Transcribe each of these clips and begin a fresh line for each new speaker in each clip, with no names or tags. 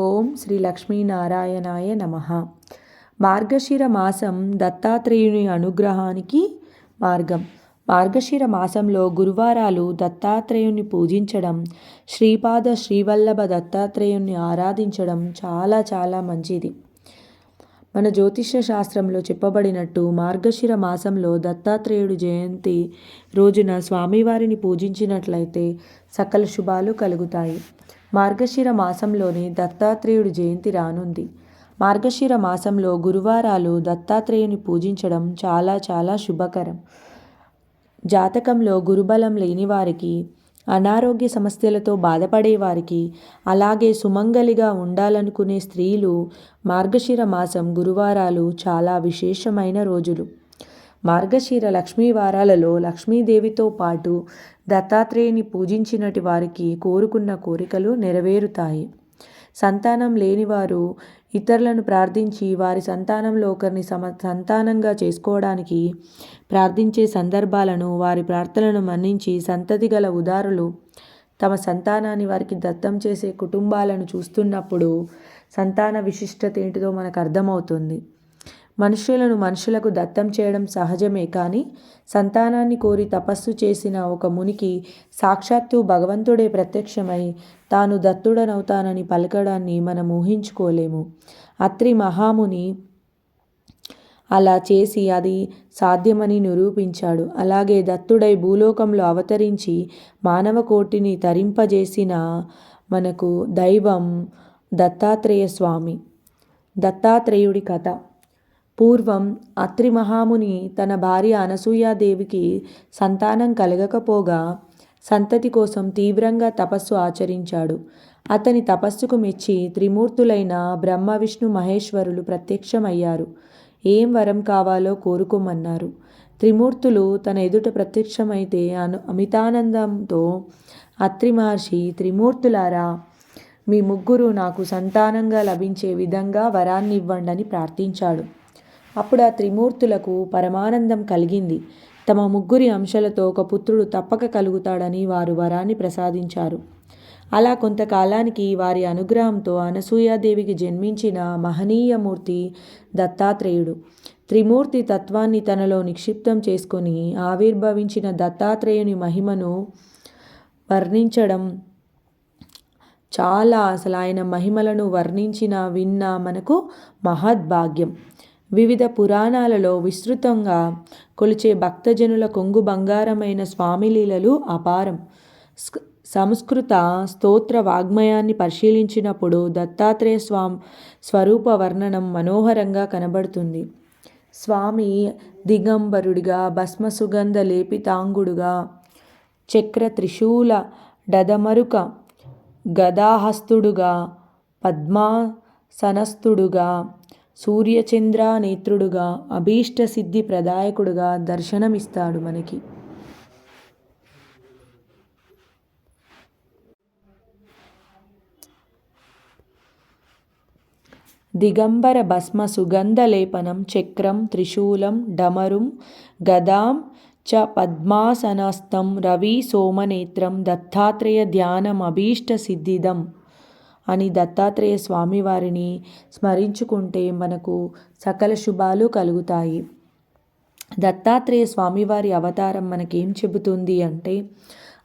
ఓం శ్రీ లక్ష్మీనారాయణాయ నమ. మార్గశిర మాసం దత్తాత్రేయుని అనుగ్రహానికి మార్గం. మార్గశిర మాసంలో గురువారాలు దత్తాత్రేయుని పూజించడం శ్రీపాద శ్రీవల్లభ దత్తాత్రేయుని ఆరాధించడం చాలా చాలా మంచిది. మన జ్యోతిష్య శాస్త్రంలో చెప్పబడినట్టు మార్గశిర మాసంలో దత్తాత్రేయుడు జయంతి రోజున స్వామివారిని పూజించినట్లయితే సకల శుభాలు కలుగుతాయి. మార్గశిర మాసంలోనే దత్తాత్రేయుడు జయంతి రానుంది. మార్గశిర మాసంలో గురువారాలు దత్తాత్రేయుని పూజించడం చాలా చాలా శుభకరం. జాతకంలో గురుబలం లేని వారికి అనారోగ్య సమస్యలతో బాధపడే వారికి అలాగే సుమంగలిగా ఉండాలనుకునే స్త్రీలు మార్గశిర మాసం గురువారాలు చాలా విశేషమైన రోజులు. మార్గశీర లక్ష్మీ వారాలలో లక్ష్మీదేవితో పాటు దత్తాత్రేయుని పూజించినటి వారికి కోరుకున్న కోరికలు నెరవేరుతాయి. సంతానం లేనివారు ఇతరులను ప్రార్థించి వారి సంతానంలో ఒకరిని సమ సంతానంగా చేసుకోవడానికి ప్రార్థించే సందర్భాలను వారి ప్రార్థనలను మన్నించి సంతతి గల ఉదారులు తమ సంతానాన్ని వారికి దత్తం చేసే కుటుంబాలను చూస్తున్నప్పుడు సంతాన విశిష్టత ఏంటిదో మనకు అర్థమవుతుంది. మనుషులను మనుషులకు దత్తం చేయడం సహజమే కానీ సంతానాన్ని కోరి తపస్సు చేసిన ఒక మునికి సాక్షాత్తు భగవంతుడే ప్రత్యక్షమై తాను దత్తుడనవుతానని పలకడాన్ని మనం ఊహించుకోలేము. అత్రి మహాముని అలా చేసి అది సాధ్యమని నిరూపించాడు. అలాగే దత్తుడై భూలోకంలో అవతరించి మానవ కోటిని తరింపజేసిన మనకు దైవం దత్తాత్రేయ స్వామి. దత్తాత్రేయుడి కథ. పూర్వం అత్రి మహాముని తన భార్య అనసూయాదేవికి సంతానం కలగకపోగా సంతతి కోసం తీవ్రంగా తపస్సు ఆచరించాడు. అతని తపస్సుకు మెచ్చి త్రిమూర్తులైన బ్రహ్మ విష్ణు మహేశ్వరులు ప్రత్యక్షమయ్యారు. ఏం వరం కావాలో కోరుకోమన్నారు. త్రిమూర్తులు తన ఎదుట ప్రత్యక్షమైతే అను అమితానందంతో అత్రి మహర్షి త్రిమూర్తులారా మీ ముగ్గురు నాకు సంతానంగా లభించే విధంగా వరాన్ని ఇవ్వండి అని ప్రార్థించాడు. అప్పుడు ఆ త్రిమూర్తులకు పరమానందం కలిగింది. తమ ముగ్గురి అంశాలతో ఒక పుత్రుడు తప్పక కలుగుతాడని వారు వరాన్ని ప్రసాదించారు. అలా కొంతకాలానికి వారి అనుగ్రహంతో అనసూయాదేవికి జన్మించిన మహనీయమూర్తి దత్తాత్రేయుడు త్రిమూర్తి తత్వాన్ని తనలో నిక్షిప్తం చేసుకొని ఆవిర్భవించిన దత్తాత్రేయుని మహిమను వర్ణించడం చాలా అసలు ఆయన మహిమలను వర్ణించిన విన్న మనకు మహద్భాగ్యం. వివిధ పురాణాలలో విస్తృతంగా కొలిచే భక్తజనుల కొంగు బంగారమైన స్వామిలీలలు అపారం. సంస్కృత స్తోత్ర వాగ్మయాన్ని పరిశీలించినప్పుడు దత్తాత్రేయ స్వామి స్వరూప వర్ణనం మనోహరంగా కనబడుతుంది. స్వామి దిగంబరుడిగా భస్మ సుగంధ లేపితాంగుడుగా చక్ర త్రిశూల డదమరుక గదాహస్తుడుగా పద్మాసనస్థుడుగా సూర్యచంద్ర నేత్రుడుగా అభీష్ట సిద్ధి ప్రదాయకుడుగా దర్శనమిస్తాడు మనకి. దిగంబర భస్మ సుగంధ లేపనం చక్రం త్రిశూలం డమరుం గదాం చ పద్మాసనస్థం రవి సోమనేత్రం దత్తాత్రేయ ధ్యానం అభీష్ట సిద్ధిదం. అని దత్తాత్రేయ స్వామివారిని స్మరించుకుంటే మనకు సకల శుభాలు కలుగుతాయి. దత్తాత్రేయ స్వామివారి అవతారం మనకేం చెబుతుంది అంటే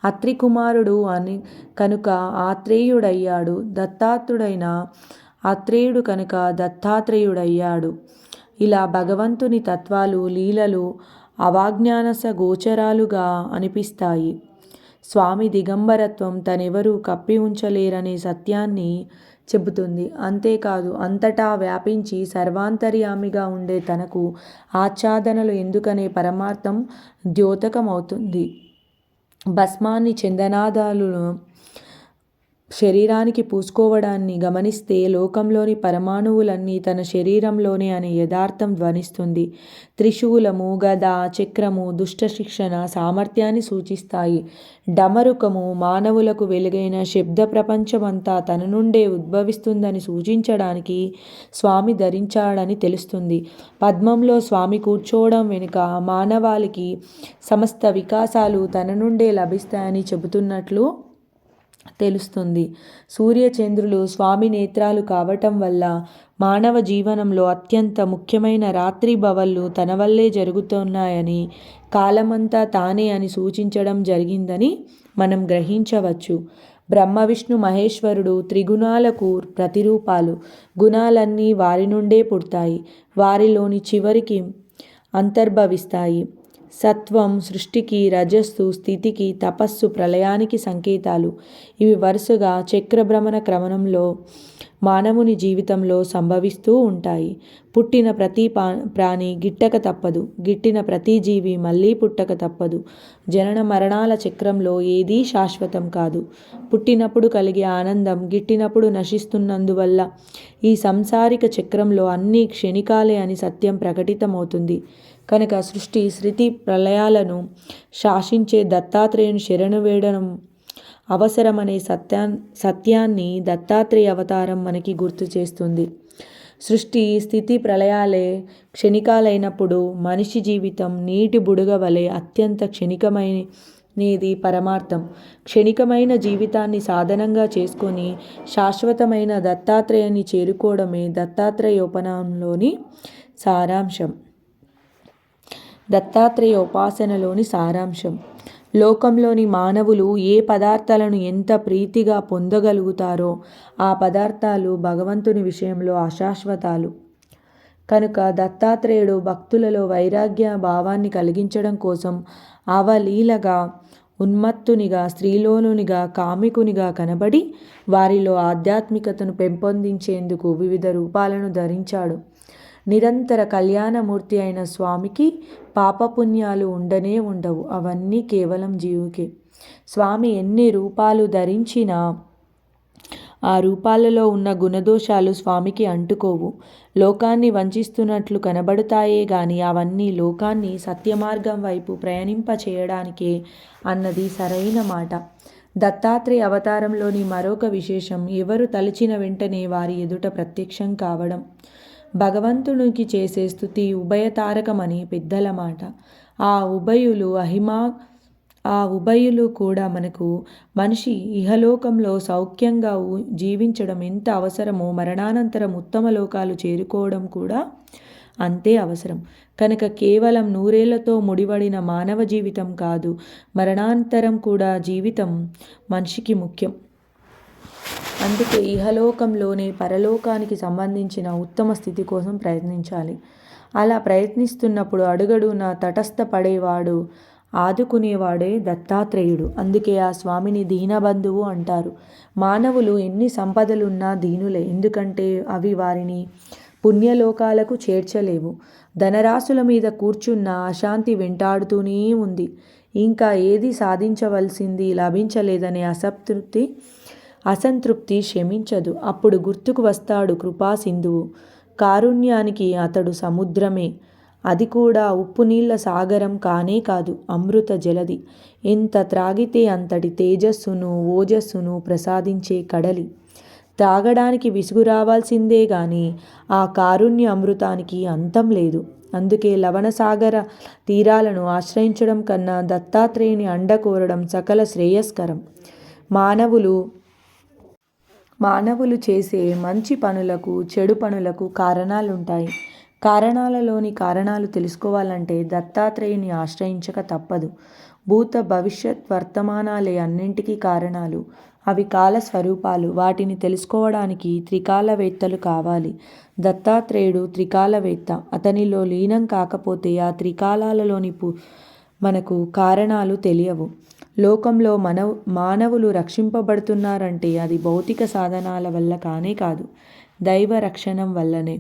అత్రి కుమారుడు అని కనుక ఆత్రేయుడయ్యాడు దత్తాత్రుడైన ఆత్రేయుడు కనుక దత్తాత్రేయుడయ్యాడు. ఇలా భగవంతుని తత్వాలు లీలలు అవాజ్ఞానస గోచరాలుగా అనిపిస్తాయి. స్వామి దిగంబరత్వం తనెవరూ కప్పి ఉంచలేరనే సత్యాన్ని చెబుతుంది. అంతేకాదు అంతటా వ్యాపించి సర్వాంతర్యామిగా ఉండే తనకు ఆచ్ఛాదనలు ఎందుకనే పరమార్థం ద్యోతకమవుతుంది. భస్మాన్ని చందనాదాలు శరీరానికి పూసుకోవడాన్ని గమనిస్తే లోకంలోని పరమాణువులన్నీ తన శరీరంలోనే అనే యథార్థం ధ్వనిస్తుంది. త్రిశూలము గద చక్రము దుష్ట శిక్షణ సామర్థ్యాన్ని సూచిస్తాయి. డమరుకము మానవులకు వెలుగైన శబ్ద ప్రపంచమంతా తన నుండే ఉద్భవిస్తుందని సూచించడానికి స్వామి ధరించాడని తెలుస్తుంది. పద్మంలో స్వామి కూర్చోవడం వెనుక మానవాళికి సమస్త వికాసాలు తన నుండే లభిస్తాయని చెబుతున్నట్లు తెలుస్తుంది. సూర్యచంద్రులు స్వామి నేత్రాలు కావటం వల్ల మానవ జీవనంలో అత్యంత ముఖ్యమైన రాత్రి భవళ్ళు తన వల్లే జరుగుతున్నాయని కాలమంతా తానే అని సూచించడం జరిగిందని మనం గ్రహించవచ్చు. బ్రహ్మ విష్ణు మహేశ్వరుడు త్రిగుణాలకు ప్రతిరూపాలు. గుణాలన్నీ వారి నుండే పుడతాయి వారిలోని చివరికి అంతర్భవిస్తాయి. సత్వం సృష్టికి రజస్సు స్థితికి తపస్సు ప్రళయానికి సంకేతాలు. ఇవి వరుసగా చక్రభ్రమణ క్రమణంలో మానవుని జీవితంలో సంభవిస్తూ ఉంటాయి. పుట్టిన ప్రతి పా ప్రాణి గిట్టక తప్పదు. గిట్టిన ప్రతి జీవి మళ్ళీ పుట్టక తప్పదు. జనన మరణాల చక్రంలో ఏదీ శాశ్వతం కాదు. పుట్టినప్పుడు కలిగే ఆనందం గిట్టినప్పుడు నశిస్తున్నందువల్ల ఈ సంసారిక చక్రంలో అన్నీ క్షణికాలే అని సత్యం ప్రకటితమవుతుంది. కనుక సృష్టి శృతి ప్రళయాలను శాసించే దత్తాత్రేయుని శరణు వేయడం అవసరమనే సత్యా సత్యాన్ని దత్తాత్రేయ అవతారం మనకి గుర్తు చేస్తుంది. సృష్టి స్థితి ప్రళయాలే క్షణికాలైనప్పుడు మనిషి జీవితం నీటి బుడగ వలె అత్యంత క్షణికమైనది పరమార్థం. క్షణికమైన జీవితాన్ని సాధనంగా చేసుకొని శాశ్వతమైన దత్తాత్రేయాన్ని చేరుకోవడమే దత్తాత్రేయోపనంలోని సారాంశం. దత్తాత్రేయ ఉపాసనలోని సారాంశం. లోకంలోని మానవులు ఏ పదార్థాలను ఎంత ప్రీతిగా పొందగలుగుతారో ఆ పదార్థాలు భగవంతుని విషయంలో అశాశ్వతాలు. కనుక దత్తాత్రేయుడు భక్తులలో వైరాగ్య భావాన్ని కలిగించడం కోసం అవలీలగా ఉన్మత్తునిగా స్త్రీలోనునిగా కామికునిగా కనబడి వారిలో ఆధ్యాత్మికతను పెంపొందించేందుకు వివిధ రూపాలను ధరించాడు. నిరంతర కళ్యాణమూర్తి అయిన స్వామికి పాపపుణ్యాలు ఉండనే ఉండవు. అవన్నీ కేవలం జీవుకే. స్వామి ఎన్ని రూపాలు ధరించినా ఆ రూపాలలో ఉన్న గుణదోషాలు స్వామికి అంటుకోవు. లోకాన్ని వంచిస్తున్నట్లు కనబడతాయే గాని అవన్నీ లోకాన్ని సత్యమార్గం వైపు ప్రయాణింప చేయడానికే అన్నది సరైన మాట. దత్తాత్రేయ అవతారంలోని మరొక విశేషం ఎవరు తలచిన వెంటనే వారి ఎదుట ప్రత్యక్షం కావడం. భగవంతునికి చేసే స్థుతి ఉభయతారకమని పెద్దల మాట. ఆ ఉభయులు అహిమా ఆ ఉభయులు కూడా మనకు మనిషి ఇహలోకంలో సౌఖ్యంగా జీవించడం ఎంత అవసరమో మరణానంతరం ఉత్తమ లోకాలు చేరుకోవడం కూడా అంతే అవసరం. కనుక కేవలం నూరేళ్ళతో ముడివడిన మానవ జీవితం కాదు మరణాంతరం కూడా జీవితం మనిషికి ముఖ్యం. అందుకే ఇహలోకంలోనే పరలోకానికి సంబంధించిన ఉత్తమ స్థితి కోసం ప్రయత్నించాలి. అలా ప్రయత్నిస్తున్నప్పుడు అడుగడున తటస్థపడేవాడు ఆదుకునేవాడే దత్తాత్రేయుడు. అందుకే ఆ స్వామిని దీనబంధువు అంటారు. మానవులు ఎన్ని సంపదలున్నా దీనులే. ఎందుకంటే అవి వారిని పుణ్యలోకాలకు చేర్చలేవు. ధనరాశుల మీద కూర్చున్న అశాంతి వెంటాడుతూనే ఉంది. ఇంకా ఏది సాధించవలసింది లభించలేదనే అసంతృప్తి అసంతృప్తి క్షమించదు. అప్పుడు గుర్తుకు వస్తాడు కృపాసింధువు. కారుణ్యానికి అతడు సముద్రమే. అది కూడా ఉప్పు నీళ్ళ సాగరం కానే కాదు అమృత జలది. ఎంత త్రాగితే అంతటి తేజస్సును ఓజస్సును ప్రసాదించే కడలి. తాగడానికి విసుగు రావాల్సిందే గాని ఆ కారుణ్య అమృతానికి అంతం లేదు. అందుకే లవణసాగర తీరాలను ఆశ్రయించడం కన్నా దత్తాత్రేయుని అండ కోరడం సకల శ్రేయస్కరం. మానవులు మానవులు చేసే మంచి పనులకు చెడు పనులకు కారణాలుంటాయి. కారణాలలోని కారణాలు తెలుసుకోవాలంటే దత్తాత్రేయుని ఆశ్రయించక తప్పదు. భూత భవిష్యత్ వర్తమానాలే అన్నింటికీ కారణాలు. అవి కాల స్వరూపాలు. వాటిని తెలుసుకోవడానికి త్రికాలవేత్తలు కావాలి. దత్తాత్రేయుడు త్రికాలవేత్త. అతనిలో లీనం కాకపోతే ఆ త్రికాలాలలోని పు మనకు కారణాలు తెలియవు. లోకంలో మనవ మానవులు రక్షింపబడుతున్నారంటే అది భౌతిక సాధనాల వల్ల కానే కాదు దైవ రక్షణం వల్లనే.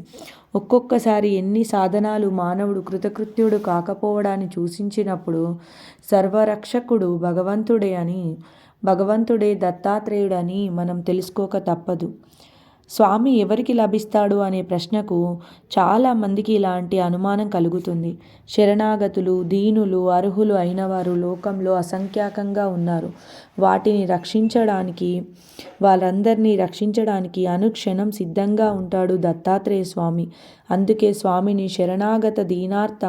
ఒక్కొక్కసారి ఎన్ని సాధనాలు మానవుడు కృతకృత్యుడు కాకపోవడాన్ని సూచించినప్పుడు సర్వరక్షకుడు భగవంతుడే అని భగవంతుడే దత్తాత్రేయుడని మనం తెలుసుకోక తప్పదు. స్వామి ఎవరికి లభిస్తాడు అనే ప్రశ్నకు చాలామందికి ఇలాంటి అనుమానం కలుగుతుంది. శరణాగతులు దీనులు అర్హులు అయినవారు లోకంలో అసంఖ్యాకంగా ఉన్నారు. వాటిని రక్షించడానికి వాళ్ళందరినీ రక్షించడానికి అనుక్షణం సిద్ధంగా ఉంటాడు దత్తాత్రేయ స్వామి. అందుకే స్వామిని శరణాగత దీనార్థ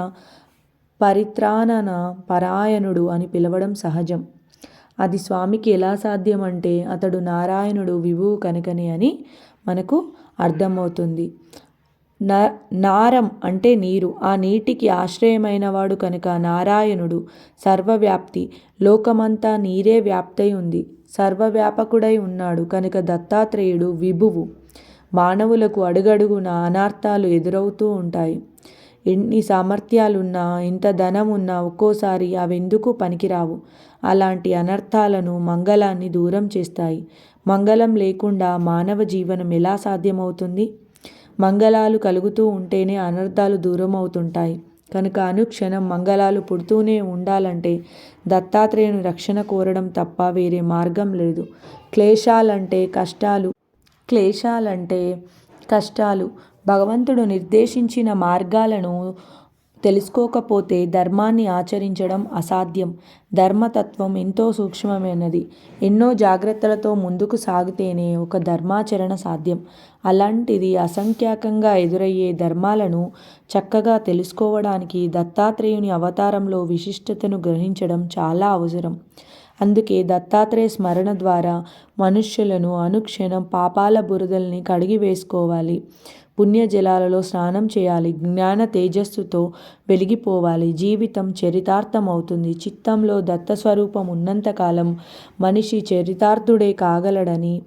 పరిత్రాణన పరాయణుడు అని పిలవడం సహజం. అది స్వామికి ఎలా సాధ్యం అంటే అతడు నారాయణుడు విభువు కనుకనే అని మనకు అర్థమవుతుంది. న నారం అంటే నీరు. ఆ నీటికి ఆశ్రయమైన వాడు కనుక నారాయణుడు సర్వవ్యాప్తి. లోకమంతా నీరే వ్యాప్తై ఉంది. సర్వవ్యాపకుడై ఉన్నాడు కనుక దత్తాత్రేయుడు విభువు. మానవులకు అడుగడుగున అనార్థాలు ఎదురవుతూ ఉంటాయి. ఎన్ని సామర్థ్యాలున్నా ఎంత ధనం ఉన్నా ఒక్కోసారి అవెందుకు పనికిరావు? అలాంటి అనర్థాలను మంగళాన్ని దూరం చేస్తాయి. మంగళం లేకుండా మానవ జీవనం ఎలా సాధ్యమవుతుంది? మంగళాలు కలుగుతూ ఉంటేనే అనర్థాలు దూరం అవుతుంటాయి కనుక అనుక్షణం మంగళాలు పుడుతూనే ఉండాలంటే దత్తాత్రేయుని రక్షణ కోరడం తప్ప వేరే మార్గం లేదు. క్లేశాలంటే కష్టాలు క్లేశాలంటే కష్టాలు. భగవంతుడు నిర్దేశించిన మార్గాలను తెలుసుకోకపోతే ధర్మాన్ని ఆచరించడం అసాధ్యం. ధర్మతత్వం ఎంతో సూక్ష్మమైనది. ఎన్నో జాగ్రత్తలతో ముందుకు సాగితేనే ఒక ధర్మాచరణ సాధ్యం. అలాంటిది అసంఖ్యాకంగా ఎదురయ్యే ధర్మాలను చక్కగా తెలుసుకోవడానికి దత్తాత్రేయుని అవతారంలో విశిష్టతను గ్రహించడం చాలా అవసరం. అందుకే దత్తాత్రేయ స్మరణ ద్వారా మనుష్యులను అనుక్షణం పాపాల బురదల్ని కడిగి వేసుకోవాలి పుణ్యజలాలలో స్నానం చేయాలి. జ్ఞాన తేజస్సుతో వెలిగిపోవాలి. జీవితం చరితార్థం అవుతుంది చిత్తంలో దత్తస్వరూపం ఉన్నంతకాలం మనిషి చరితార్థుడే కాగలడని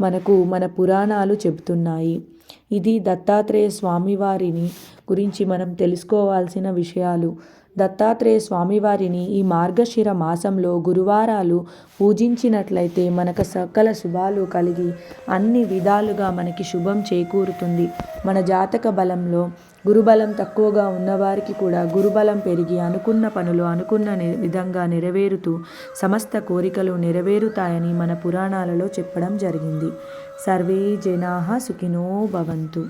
మనకు మన పురాణాలు చెబుతున్నాయి. ఇది దత్తాత్రేయ స్వామివారిని గురించి మనం తెలుసుకోవాల్సిన విషయాలు. దత్తాత్రేయ స్వామివారిని ఈ మార్గశిర మాసంలో గురువారాలు పూజించినట్లయితే మనకు సకల శుభాలు కలిగి అన్ని విధాలుగా మనకి శుభం చేకూరుతుంది. మన జాతక బలంలో గురుబలం తక్కువగా ఉన్నవారికి కూడా గురుబలం పెరిగి అనుకున్న పనులు అనుకున్న విధంగా నెరవేరుతూ సమస్త కోరికలు నెరవేరుతాయని మన పురాణాలలో చెప్పడం జరిగింది. సర్వే జనా సుఖినో భవంతు.